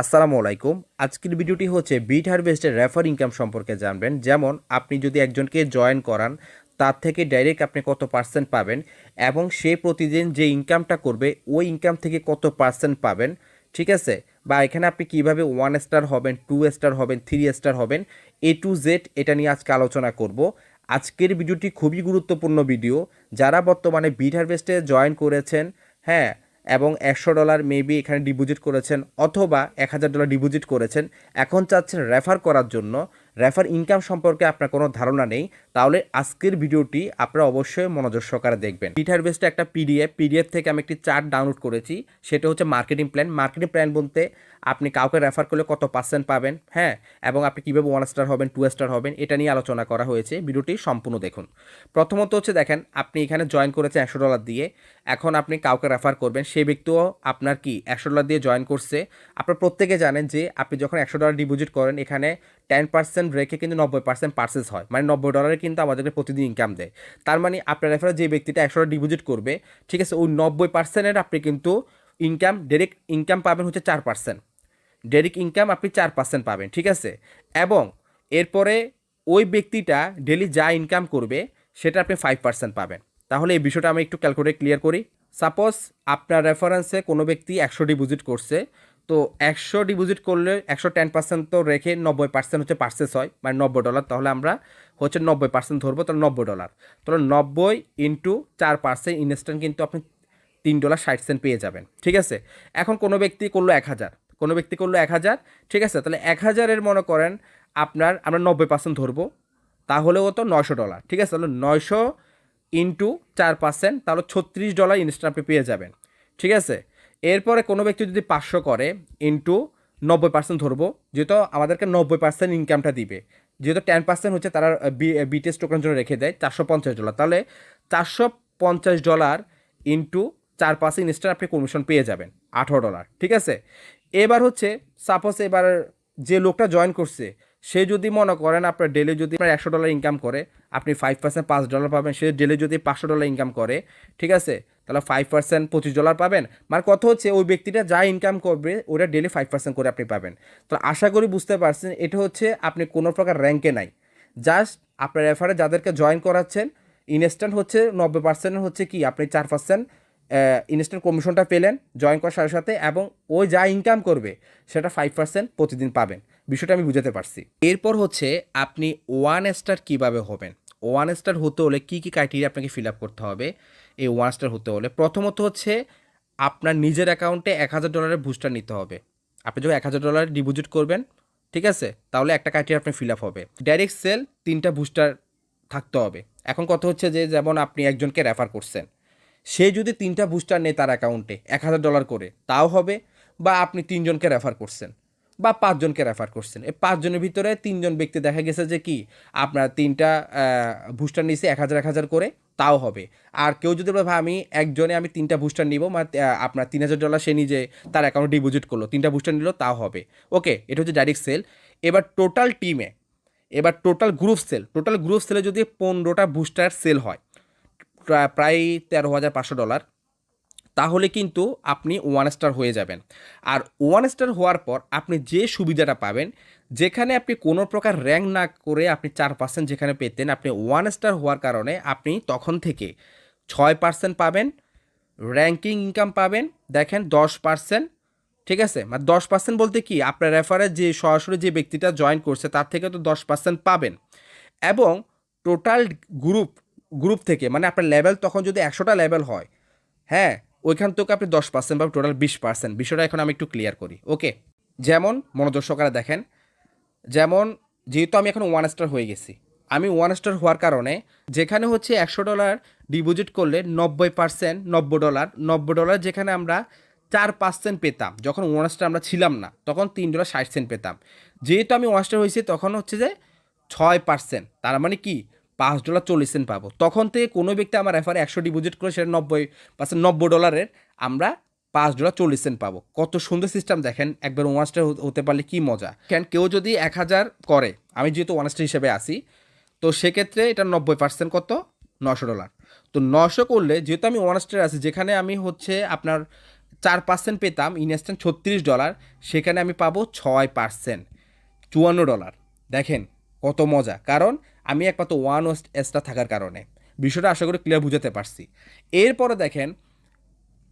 আসসালামু আলাইকুম। আজকের ভিডিওটি হচ্ছে বিট হারভেস্টের রেফার ইনকাম সম্পর্কে জানবেন। যেমন, আপনি যদি একজনকে জয়েন করান, তার থেকে ডাইরেক্ট আপনি কত পার্সেন্ট পাবেন এবং সে প্রতিদিন যে ইনকামটা করবে, ওই ইনকাম থেকে কত পার্সেন্ট পাবেন, ঠিক আছে? বা এখানে আপনি কীভাবে ওয়ান স্টার হবেন টু স্টার হবেন থ্রি স্টার হবেন এ টু জেড এটা নিয়ে আজকে আলোচনা করব। আজকের ভিডিওটি খুবই গুরুত্বপূর্ণ ভিডিও। যারা বর্তমানে বিট হারভেস্টে জয়েন করেছেন হ্যাঁ এবং একশো ডলার মেবি এখানে ডিপোজিট করেছেন অথবা এক হাজার ডলার ডিপোজিট করেছেন। এখন চাচ্ছেন রেফার করার জন্য। রেফার ইনকাম সম্পর্কে আপনার কোনো ধারণা নেই, তাহলে আজকের ভিডিওটি আপনারা অবশ্যই মনোযোগ সহকারে দেখবেন। পিঠার বেসটা একটা পিডিএফ পিডিএফ থেকে আমি একটি চার্ট ডাউনলোড করেছি, সেটা হচ্ছে মার্কেটিং প্ল্যান মার্কেটিং প্ল্যান বলতে আপনি কাউকে রেফার করলে কত পার্সেন্ট পাবেন হ্যাঁ? এবং আপনি কীভাবে ওয়ান স্টার হবেন টু স্টার হবেন, এটা নিয়ে আলোচনা করা হয়েছে। ভিডিওটি সম্পূর্ণ দেখুন। প্রথমত হচ্ছে দেখেন, আপনি এখানে জয়েন করেছেন একশো ডলার দিয়ে। এখন আপনি কাউকে রেফার করবেন সেই ব্যক্তিও আপনার কি, একশো ডলার দিয়ে জয়েন করছে। আপনার প্রত্যেকে জানেন যে আপনি যখন একশো ডলার ডিপোজিট করেন, এখানে টেন পার্সেন্ট রেখে কিন্তু নব্বই পার্সেন্ট পার্সেস হয়। মানে নব্বই ডলারে কিন্তু আমাদেরকে প্রতিদিন ইনকাম দেয়। তার মানে আপনার রেফারে যে ব্যক্তিটা একশো ডিপোজিট করবে, ঠিক আছে, ওই নব্বই পার্সেন্টের আপনি কিন্তু ইনকাম ডাইরেক্ট ইনকাম পাবেন হচ্ছে চার পার্সেন্ট ডাইরেক্ট ইনকাম আপনি চার পার্সেন্ট পাবেন, ঠিক আছে? এবং এরপরে ওই ব্যক্তিটা ডেলি যা ইনকাম করবে, সেটা আপনি ফাইভ পার্সেন্ট পাবেন। তাহলে এই বিষয়টা আমি একটু ক্যালকুলেট ক্লিয়ার করি। সাপোজ আপনার রেফারেন্সে কোনো ব্যক্তি একশো ডিপোজিট করছে তো একশো ডিপোজিট করলে একশো টেন পার্সেন্ট তো রেখে নব্বই পার্সেন্ট হচ্ছে পার্সেস হয় মানে নব্বই ডলার তাহলে আমরা হচ্ছে নব্বই পার্সেন্ট ধরবো, তাহলে নব্বই ডলার তাহলে নব্বই ইন্টু চার পার্সেন্ট ইনস্ট্যান্ট কিন্তু আপনি তিন ডলার ষাট সেন্ট পেয়ে যাবেন, ঠিক আছে? এখন কোনো ব্যক্তি করল এক হাজার, কোনো ব্যক্তি করল এক হাজার, ঠিক আছে? তাহলে এক হাজারের মনে করেন আপনার, আমরা নব্বই পার্সেন্ট ধরবো তাহলেও তো নয়শো ডলার ঠিক আছে? তাহলে নয়শো ইন্টু চার পার্সেন্ট তাহলে ছত্রিশ ডলার ইনস্ট্যান্ট আপনি পেয়ে যাবেন, ঠিক আছে? এরপরে কোনো ব্যক্তি যদি পাঁচশো করে ইন্টু নব্বই পার্সেন্ট ধরবো, যেহেতু আমাদেরকে নব্বই পার্সেন্ট ইনকামটা দিবে। যেহেতু টেন পার্সেন্ট হচ্ছে তারা বিটিএস টোকেনের জন্য রেখে দেয়, চারশো পঞ্চাশ ডলার তাহলে চারশো পঞ্চাশ ডলার ইন্টু চার পার্সেন্ট ইনস্ট্যান্ট আপনি কমিশন পেয়ে যাবেন, আঠারো ডলার ঠিক আছে? এবার হচ্ছে সাপোজ এবার যে লোকটা জয়েন করছে, সে যদি মনে করেন আপনার ডেলি যদি আপনার একশো ডলার ইনকাম করে, আপনি ফাইভ পার্সেন্ট পাঁচ ডলার পাবেন, সে ডেলি যদি পাঁচশো ডলার ইনকাম করে, ঠিক আছে? তাহলে ফাইভ পার্সেন্ট পঁচিশ ডলার পাবেন। মানে কত হচ্ছে ওই ব্যক্তিটা যা ইনকাম করবে ওটা ডেলি ফাইভ পার্সেন্ট করে আপনি পাবেন। তো আশা করি বুঝতে পারছেন, এটা হচ্ছে আপনি কোনো প্রকার র্যাঙ্কে নাই। জাস্ট আপনার রেফারে যাদেরকে জয়েন করাচ্ছেন ইনস্ট্যান্ট হচ্ছে নব্বই পার্সেন্ট হচ্ছে কি, আপনি চার পার্সেন্ট ইনস্ট্যান্ট কমিশনটা পেলেন জয়েন করার সাথে সাথে এবং ও যা ইনকাম করবে, সেটা ফাইভ পার্সেন্ট প্রতিদিন পাবেন। বিষয়টা আমি বুঝাতে পারছি। এরপর হচ্ছে আপনি ওয়ান স্টার কীভাবে হবেন? ওয়ান স্টার হতে হলে কী কী ক্রাইটেরিয়া আপনাকে ফিল আপ করতে হবে? এই ওয়ান স্টার হতে হলে প্রথমত হচ্ছে আপনার নিজের অ্যাকাউন্টে এক হাজার ডলারের বুস্টার নিতে হবে। আপনি যখন এক হাজার ডলার ডিপোজিট করবেন, ঠিক আছে? তাহলে একটা ক্রাইটেরিয়া আপনার ফিল আপ হবে। ডাইরেক্ট সেল তিনটা বুস্টার থাকতে হবে। এখন কথা হচ্ছে যে, যেমন আপনি একজনকে রেফার করছেন, সে যদি তিনটা বুস্টার নেয় তার অ্যাকাউন্টে এক হাজার ডলার করে, তাও হবে। বা আপনি তিনজনকে রেফার করছেন বা পাঁচজনকে রেফার করছেন। এই পাঁচজনের ভিতরে তিনজন ব্যক্তি দেখা গেছে যে কি, আপনার তিনটা বুস্টার নিছে এক হাজার এক হাজার করে, তাও হবে। আর কেউ যদি বলে আমি একজনে, আমি তিনটা বুস্টার নিব মানে আপনার তিন হাজার ডলার সে নিজে তার অ্যাকাউন্টে ডিপোজিট করল, তিনটা বুস্টার নিল, তাও হবে। ওকে এটা হচ্ছে ডাইরেক্ট সেল এবার টোটাল টিমে এবার total group sale total group সেলে যদি পনেরোটা বুস্টার সেল হয় প্রায় তেরো হাজার পাঁচশো ডলার তাহলে কিন্তু আপনি ওয়ান স্টার হয়ে যাবেন। আর ওয়ান স্টার হওয়ার পর আপনি যে সুবিধাটা পাবেন, যেখানে আপনি কোনো প্রকার র্যাঙ্ক না করে আপনি চার পার্সেন্ট যেখানে পেতেন, আপনি ওয়ান স্টার হওয়ার কারণে আপনি তখন থেকে ছয় পার্সেন্ট পাবেন র্যাঙ্কিং ইনকাম পাবেন, দেখেন দশ পার্সেন্ট ঠিক আছে? মানে দশ পার্সেন্ট বলতে কি? আপনার রেফারে যে সরাসরি যে ব্যক্তিটা জয়েন করছে, তার থেকে তো দশ পার্সেন্ট পাবেন। এবং টোটাল গ্রুপ গ্রুপ থেকে মানে আপনার লেভেল তখন যদি একশোটা লেভেল হয় হ্যাঁ ওইখান থেকে আপনি দশ পার্সেন্ট বা টোটাল বিশ পার্সেন্ট বিষয়টা এখন আমি একটু ক্লিয়ার করি ওকে যেমন মনোযোগ সহকারে দেখেন, যেমন যেহেতু আমি এখন ওয়ান স্টার হয়ে গেছি, আমি ওয়ান স্টার হওয়ার কারণে যেখানে হচ্ছে একশো ডলার ডিপোজিট করলে নব্বই পার্সেন্ট নব্বই ডলার নব্বই ডলার যেখানে আমরা চার পার্সেন্ট পেতাম, যখন ওয়ান স্টার আমরা ছিলাম না, তখন তিন ডলার ষাট সেন্ট পেতাম। যেহেতু আমি ওয়ান স্টার হয়েছি, তখন হচ্ছে যে ছয় পার্সেন্ট তার মানে কি? পাঁচ ডলার চল্লিশ সেন্ট পাবো। তখন থেকে কোনো ব্যক্তি আমার রেফারে একশো ডিপোজিট করে সেটা নব্বই পার্সেন্ট নব্বই ডলারের আমরা পাঁচ ডলার চল্লিশ সেন্ট পাবো। কত সুন্দর সিস্টেম দেখেন, একবার ওয়ান স্টার হতে পারলে কি মজা। কেন, কেউ যদি এক হাজার করে, আমি যেহেতু ওয়ান স্টার হিসেবে আসি তো সেক্ষেত্রে এটা নব্বই পার্সেন্ট কত? নশো ডলার। তো নশো করলে, যেহেতু আমি ওয়ান স্টার আছি, যেখানে আমি হচ্ছে আপনার চার পার্সেন্ট পেতাম ইনস্ট্যান্ট ছত্রিশ ডলার, সেখানে আমি পাবো ছয় পার্সেন্ট চুয়ান্ন ডলার। দেখেন, কত মজা। কারণ আমি একমাত্র ওয়ান ওয়েস্ট এক্সট্রা থাকার কারণে। বিষয়টা আশা করি ক্লিয়ার বুঝাতে পারছি। এরপরে দেখেন,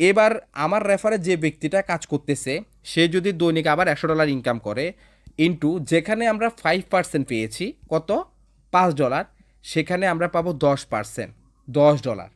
এবার আমার রেফারে যে ব্যক্তিটা কাজ করতেছে, সে যদি দৈনিক আবার একশো ডলার ইনকাম করে ইন্টু যেখানে আমরা ফাইভ পার্সেন্ট পেয়েছি, কত? পাঁচ ডলার সেখানে আমরা পাবো দশ পার্সেন্ট দশ ডলার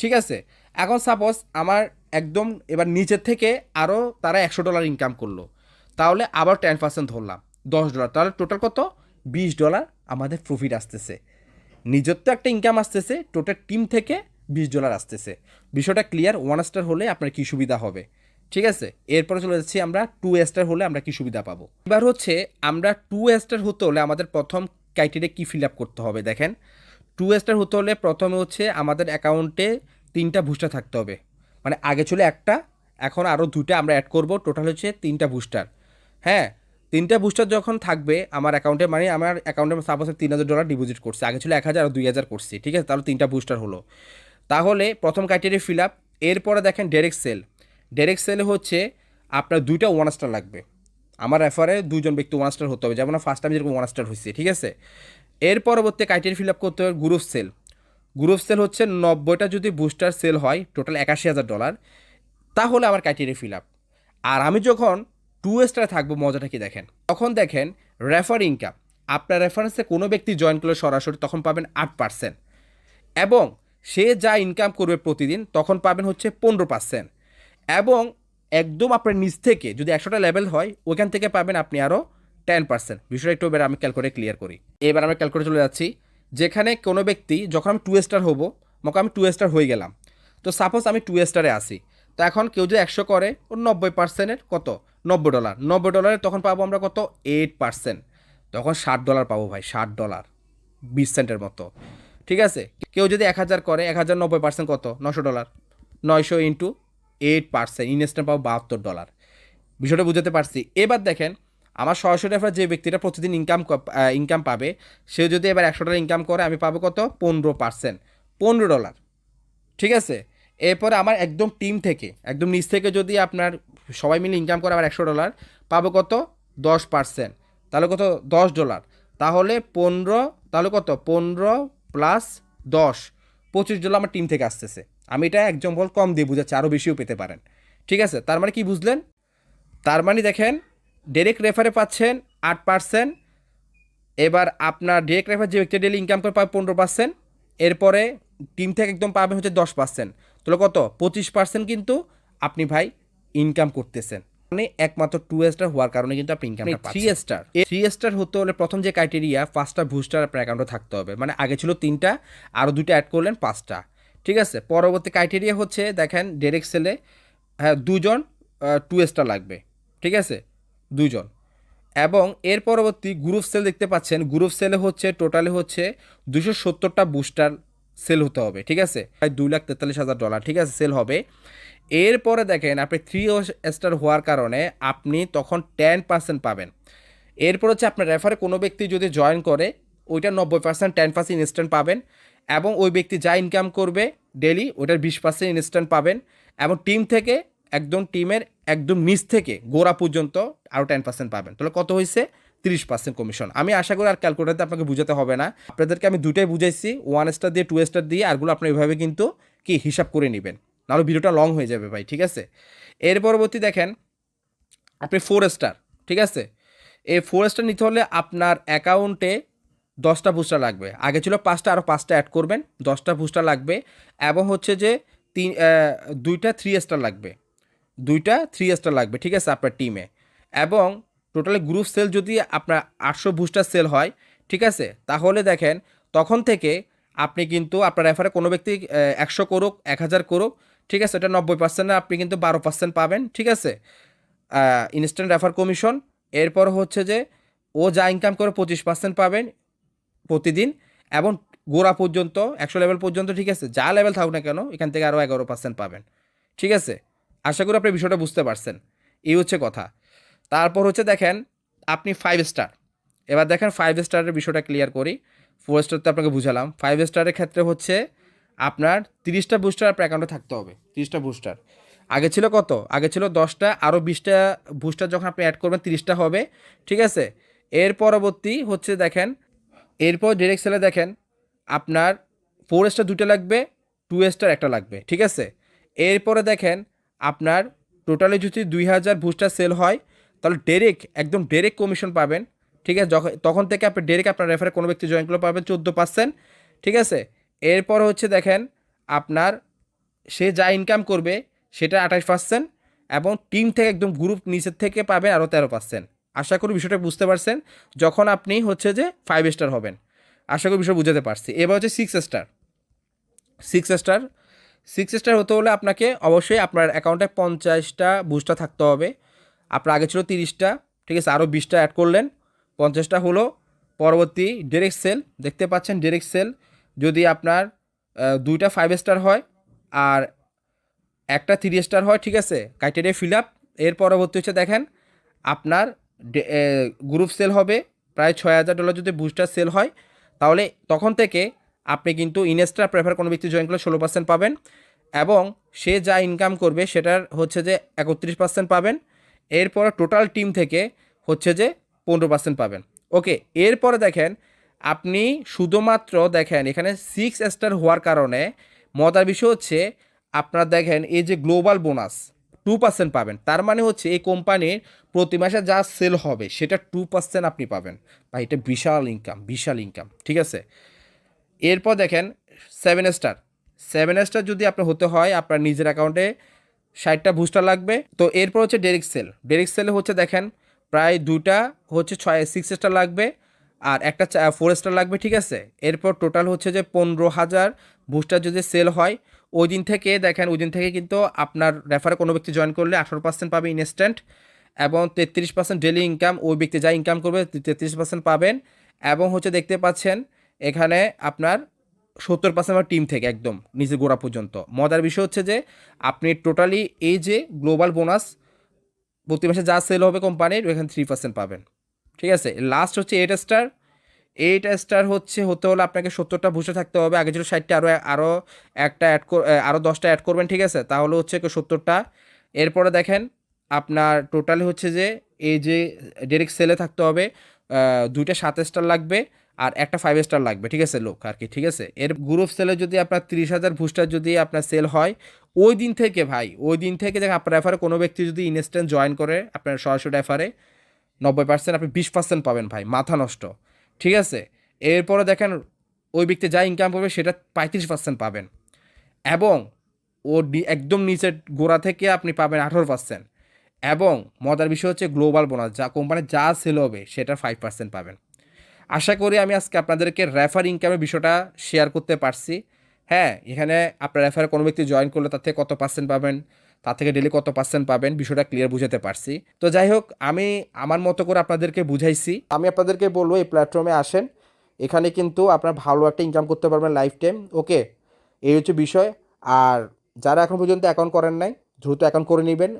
ঠিক আছে? এখন সাপোজ আমার একদম এবার নিচের থেকে আরও তারা একশো ডলার ইনকাম করল। তাহলে আবার টেন পার্সেন্ট ধরলাম, দশ ডলার তাহলে টোটাল কত? বিশ ডলার আমাদের প্রফিট আসতেছে। নিজের তো একটা ইনকাম আসতেছে টোটাল টিম থেকে বিশ ডলার আসতেছে। বিষয়টা ক্লিয়ার ওয়ান স্টার হলে আপনার কী সুবিধা হবে? ঠিক আছে? এরপরে চলে যাচ্ছি আমরা টু স্টার হলে আমরা কী সুবিধা পাবো? এবার হচ্ছে আমরা টু স্টার হতে হলে আমাদের প্রথম ক্রাইটেরিয়া কী ফিল আপ করতে হবে? দেখেন টু স্টার হতে হলে প্রথমে হচ্ছে আমাদের অ্যাকাউন্টে তিনটা বুস্টার থাকতে হবে। মানে আগে ছিল একটা, এখন আরও দুইটা আমরা অ্যাড করব। টোটাল হচ্ছে তিনটা বুস্টার হ্যাঁ? তিনটা বুস্টার যখন থাকবে, আমার অ্যাকাউন্টে মানে আমার অ্যাকাউন্টে সাপোজ তিন হাজার ডলার ডিপোজিট করছে, আগে ছিল এক হাজার, আর দুই হাজার করছি, ঠিক আছে? তাহলে তিনটা বুস্টার হলো। তাহলে প্রথম ক্রাইটেরিয়া ফিল আপ এরপরে দেখেন ডেরেক্ট সেল ডেরেক্ট সেলে হচ্ছে আপনার দুইটা ওয়ান স্টার লাগবে। আমার রেফারে দুজন ব্যক্তি ওয়ান স্টার হতে হবে, যেমন ফার্স্ট টাইম যেরকম ওয়ান স্টার হয়েছে, ঠিক আছে? এর পরবর্তী ক্রাইটেরিয়া ফিল আপ করতে হবে গ্রুপ সেল গ্রুপ সেল হচ্ছে নব্বইটা যদি বুস্টার সেল হয় টোটাল একাশি হাজার ডলার তাহলে আমার ক্রাইটেরিয়া ফিল আপ আর আমি যখন টু স্টারে থাকব, মজাটা কি দেখেন? তখন দেখেন রেফার ইনকাম আপনার রেফারেন্সে কোনো ব্যক্তি জয়েন করলে সরাসরি তখন পাবেন আট পার্সেন্ট এবং সে যা ইনকাম করবে প্রতিদিন, তখন পাবেন হচ্ছে পনেরো পার্সেন্ট এবং একদম আপনার নিচ থেকে যদি একশোটা লেভেল হয় ওইখান থেকে পাবেন আপনি আরও টেন পার্সেন্ট বিষয়টা একটু এবার আমি ক্যালকুলেট ক্লিয়ার করি। এবার আমি ক্যালকুলেট চলে যাচ্ছি। যেখানে কোনো ব্যক্তি, যখন আমি টু স্টার হব, মকে আমি টু স্টার হয়ে গেলাম। তো সাপোজ আমি টু স্টারে আসি তো এখন কেউ যদি একশো করে ওর নব্বই পার্সেন্টের কত? নব্বই ডলার। নব্বই ডলারে তখন পাবো আমরা কত? এইট পার্সেন্ট তখন ষাট ডলার পাবো ভাই, ষাট ডলার। বিশ সেন্টের মতো। ঠিক আছে? কেউ যদি এক হাজার করে, এক হাজার নব্বই পার্সেন্ট কত? নশো ডলার। নয়শো ইন্টু এইট পার্সেন্ট ইনস্ট্যান্ট পাবো বাহাত্তর ডলার। বিষয়টা বুঝতে পারছি। এবার দেখেন, আমার সরাসরি রেফার যে ব্যক্তিটা প্রতিদিন ইনকাম ইনকাম পাবে সে যদি এবার একশো ডলার ইনকাম করে, আমি পাবো কত? পনেরো পার্সেন্ট পনেরো ডলার। ঠিক আছে? এরপরে আমার একদম টিম থেকে, একদম নিচ থেকে যদি আপনার সবাই মিলে ইনকাম করে আমার একশো ডলার পাবো কত? দশ পার্সেন্ট তাহলে কত? দশ ডলার তাহলে পনেরো, তাহলে কত? পনেরো প্লাস দশ। পঁচিশ ডলার আমার টিম থেকে আসতেছে। আমি এটা একজন বল কম দিয়ে বুঝাচ্ছি আরও বেশিও পেতে পারেন। ঠিক আছে? তার মানে কি বুঝলেন? তার মানে দেখেন ডেরেক্ট রেফারে পাচ্ছেন আট পার্সেন্ট এবার আপনার ডিরেক্ট রেফার যে ব্যক্তি ডেলি ইনকাম করে পাবে পনেরো পার্সেন্ট এরপরে টিম থেকে একদম পাবেন হচ্ছে দশ পার্সেন্ট তাহলে কত? পঁচিশ পার্সেন্ট কিন্তু আপনি ভাই ইনকাম করতেছেন। মানে একমাত্র টু স্টার হওয়ার কারণে কিন্তু আপনি income three star three star হতে হলে প্রথম যে ক্রাইটেরিয়া পাঁচটা বুস্টার আপনার অ্যাকাউন্টে থাকতে হবে। মানে আগে ছিল তিনটা আরও দুইটা অ্যাড করলেন পাঁচটা ঠিক আছে? পরবর্তী ক্রাইটেরিয়া হচ্ছে দেখেন ডেরেক্ট সেলে হ্যাঁ দুজন টু স্টার লাগবে। ঠিক আছে? দুজন এবং এর পরবর্তী গ্রুপ সেল দেখতে পাচ্ছেন। গ্রুপ সেলে হচ্ছে টোটালে হচ্ছে দুশো সত্তরটা বুস্টার সেল হতে হবে। ঠিক আছে? প্রায় দুই লাখ তেতাল্লিশ হাজার ডলার ঠিক আছে সেল হবে। এরপরে দেখেন আপনি থ্রি স্টার হওয়ার কারণে আপনি তখন টেন পার্সেন্ট পাবেন। এরপর হচ্ছে আপনার রেফারে কোনো ব্যক্তি যদি জয়েন করে, ওইটা নব্বই পার্সেন্ট টেন পার্সেন্ট ইনস্ট্যান্ট পাবেন এবং ওই ব্যক্তি যা ইনকাম করবে ডেলি ওইটার বিশ পার্সেন্ট ইনস্ট্যান্ট পাবেন এবং টিম থেকে, একদম টিমের একদম নিচ থেকে, গোড়া পর্যন্ত আরও টেন পার্সেন্ট পাবেন। তাহলে কত হয়েছে? তিরিশ পার্সেন্ট কমিশন আমি আশা করি আর ক্যালকুলেটারতে আপনাকে বুঝাতে হবে না। আপনাদেরকে আমি দুটাই বুঝাইছি ওয়ান স্টার দিয়ে টু স্টার দিয়ে আরগুলো আপনি এভাবে কিন্তু কি হিসাব করে নেবেন। নাহলে ভিডিওটা লং হয়ে যাবে ভাই, ঠিক আছে? এর পরবর্তী দেখেন, আপনি ফোর স্টার ঠিক আছে? এই ফোর স্টার নিতে হলে আপনার অ্যাকাউন্টে দশটা বুস্টার লাগবে। আগে ছিল পাঁচটা আরও পাঁচটা অ্যাড করবেন, দশটা বুস্টার লাগবে, এবং হচ্ছে যে তিন দুইটা থ্রি স্টার লাগবে। দুইটা থ্রি স্টার লাগবে, ঠিক আছে, আপনার টিমে এবং টোটালি গ্রুপ সেল যদি আপনার আটশো বুস্টার সেল হয়, ঠিক আছে? তাহলে দেখেন, তখন থেকে আপনি কিন্তু আপনার রেফারে কোনো ব্যক্তি একশো করুক, এক হাজার করুক ঠিক আছে, এটা নব্বই পার্সেন্টে আপনি কিন্তু বারো পার্সেন্ট পাবেন, ঠিক আছে? ইনস্ট্যান্ট রেফার কমিশন এরপর হচ্ছে যে ও যা ইনকাম করে পঁচিশ পার্সেন্ট পাবেন প্রতিদিন, এবং গোড়া পর্যন্ত, একশো লেভেল পর্যন্ত, ঠিক আছে? যা লেভেল থাকুক না কেন, এখান থেকে আরও এগারো পার্সেন্ট পাবেন, ঠিক আছে? আশা করি আপনি বিষয়টা বুঝতে পারছেন, এই হচ্ছে কথা। তারপর হচ্ছে দেখেন, আপনি ফাইভ স্টার এবার দেখেন ফাইভ স্টারের বিষয়টা ক্লিয়ার করি ফোর স্টার তো আপনাকে বুঝালাম ফাইভ স্টারের ক্ষেত্রে হচ্ছে আপনার তিরিশটা বুস্টার আপনার অ্যাকাউন্টে থাকতে হবে, তিরিশটা বুস্টার আগে ছিল কত? আগে ছিল দশটা আরও বিশটা বুস্টার যখন আপনি অ্যাড করবেন, তিরিশটা হবে, ঠিক আছে? এর পরবর্তী হচ্ছে দেখেন, এরপর ডিরেক্ট সেলে দেখেন, আপনার ফোর স্টার দুটো লাগবে টু স্টার একটা লাগবে, ঠিক আছে? এরপরে দেখেন, আপনার টোটালি যদি দুই হাজার বুস্টার সেল হয়, তাহলে ডেরেক্ট একদম ডেরেক্ট কমিশন পাবেন, ঠিক আছে? যখন তখন থেকে আপনি ডেরেক্ট আপনার রেফারে কোনো ব্যক্তি জয়েন করলে পাবেন চোদ্দ পার্সেন্ট ঠিক আছে? এরপর হচ্ছে দেখেন আপনার সে যা ইনকাম করবে সেটা আঠাশ পার্সেন্ট এবং টিম থেকে একদম গ্রুপ নিচের থেকে পাবেন আরও তেরো পার্সেন্ট আশা করি বিষয়টা বুঝতে পারছেন। যখন আপনি হচ্ছে যে ফাইভ স্টার হবেন। আশা করি বিষয় বুঝাতে পারছি। এবার হচ্ছে six star six star six star হতে হলে আপনাকে অবশ্যই আপনার অ্যাকাউন্টে পঞ্চাশটা বুস্টার থাকতে হবে। আপনার আগে ছিল তিরিশটা। ঠিক আছে আরও বিশটা অ্যাড করলেন। পঞ্চাশটা হলো পরবর্তী ডিরেক্ট সেল দেখতে পাচ্ছেন ডিরেক্ট সেল যদি আপনার দুইটা ফাইভ স্টার হয় আর একটা থ্রি স্টার হয়, ঠিক আছে ক্রাইটেরিয়া ফিল আপ এর পরবর্তী হচ্ছে দেখেন, আপনার গ্রুপ সেল হবে, প্রায় ছয় হাজার ডলার যদি বুস্টার সেল হয়, তাহলে তখন থেকে আপনি কিন্তু ইনস্টার প্রেফার কোনো ব্যক্তি জয়েন করলে ষোলো পার্সেন্ট পাবেন এবং সে যা ইনকাম করবে সেটার হচ্ছে যে একত্রিশ পার্সেন্ট পাবেন। এরপর টোটাল টিম থেকে হচ্ছে যে পনেরো পার্সেন্ট পাবেন। ওকে এরপরে দেখেন আপনি শুধুমাত্র দেখেন, এখানে সিক্স স্টার হওয়ার কারণে মজার বিষয় হচ্ছে, আপনার দেখেন এই যে গ্লোবাল বোনাস টু পার্সেন্ট পাবেন। তার মানে হচ্ছে এই কোম্পানির প্রতি মাসে যা সেল হবে, সেটা টু পার্সেন্ট আপনি পাবেন। ভাই, এটা বিশাল ইনকাম বিশাল ইনকাম ঠিক আছে? এরপর দেখেন সেভেন স্টার সেভেন স্টার যদি আপনার হতে হয়, আপনার নিজের অ্যাকাউন্টে ষাটটা বুস্টার লাগবে। তো এরপর হচ্ছে ডেরিক সেল ডেরিক সেলে হচ্ছে দেখেন, প্রায় দুটা হচ্ছে ছয় সিক্স স্টার লাগবে। আর একটা ফোর স্টার লাগবে, ঠিক আছে? এরপর টোটাল হচ্ছে যে পনেরো হাজার বুস্টার যদি সেল হয়, ওই দিন থেকে দেখেন, ওই দিন থেকে কিন্তু আপনার রেফারে কোনো ব্যক্তি জয়েন করলে আঠারো পার্সেন্ট পাবে ইনস্ট্যান্ট এবং তেত্রিশ পার্সেন্ট ডেলি ইনকাম ওই ব্যক্তি যা ইনকাম করবে, তেত্রিশ পার্সেন্ট পাবেন। এবং হচ্ছে দেখতে পাচ্ছেন, এখানে আপনার সত্তর পার্সেন্ট আমার টিম থেকে একদম, নিজের গোড়া পর্যন্ত। মজার বিষয় হচ্ছে যে, আপনি টোটালি এই যে গ্লোবাল বোনাস প্রতি মাসে যা সেল হবে কোম্পানির ওখানে থ্রি পার্সেন্ট পাবেন। ঠিক আছে? লাস্ট হচ্ছে এইট স্টার এইট স্টার হচ্ছে, হতে হলে আপনাকে সত্তরটা বসে থাকতে হবে। আগে ছিল ষাটটা আরও আরও একটা অ্যাড আরও দশটা অ্যাড করবেন, ঠিক আছে? তাহলে হচ্ছে সত্তরটা। এরপরে দেখেন, আপনার টোটালি হচ্ছে যে, এই যে ডিরেক্ট সেলে থাকতে হবে দুইটা সাত স্টার লাগবে আর একটা ফাইভ স্টার লাগবে, ঠিক আছে, লোক আর কি, ঠিক আছে? এর গ্রুপ সেলে যদি আপনার তিরিশ হাজার বুস্টার যদি আপনার সেল হয়, ওই দিন থেকে ভাই, ওই দিন থেকে দেখেন আপনার রেফারে কোনো ব্যক্তি যদি ইনস্ট্যান্ট জয়েন করে, আপনার সরাসরি রেফারে নব্বই পার্সেন্ট আপনি বিশ পার্সেন্ট পাবেন ভাই, মাথা নষ্ট। ঠিক আছে? এরপরে দেখেন, ওই ব্যক্তি যা ইনকাম করবে সেটা পঁয়ত্রিশ পার্সেন্ট পাবেন। এবং ও একদম নিচের গোড়া থেকে আপনি পাবেন আঠারো পার্সেন্ট এবং মজার বিষয় হচ্ছে গ্লোবাল বোনাস যা কোম্পানির যা সেল হবে সেটা ফাইভ পার্সেন্ট পাবেন। আশা করি আমি আজকে আপনাদেরকে রেফার ইনকামের বিষয়টা শেয়ার করতে পারছি। হ্যাঁ এখানে আপনার রেফারে কোনো ব্যক্তি জয়েন করলে তার থেকে কত পার্সেন্ট পাবেন? তার থেকে ডেলি কত পার্সেন্ট পাবেন বিষয়টা ক্লিয়ার বুঝাতে পারছি। তো যাই হোক, আমি আমার মতো করে আপনাদেরকে বুঝাইছি। আমি আপনাদেরকে বলব এই প্ল্যাটফর্মে আসেন। এখানে কিন্তু আপনার ভালো একটা ইনকাম করতে পারবেন লাইফ টাইম ওকে এই হচ্ছে বিষয়। আর যারা এখন পর্যন্ত অ্যাকাউন্ট করেন নাই, দ্রুত অ্যাকাউন্ট করে নেবেন।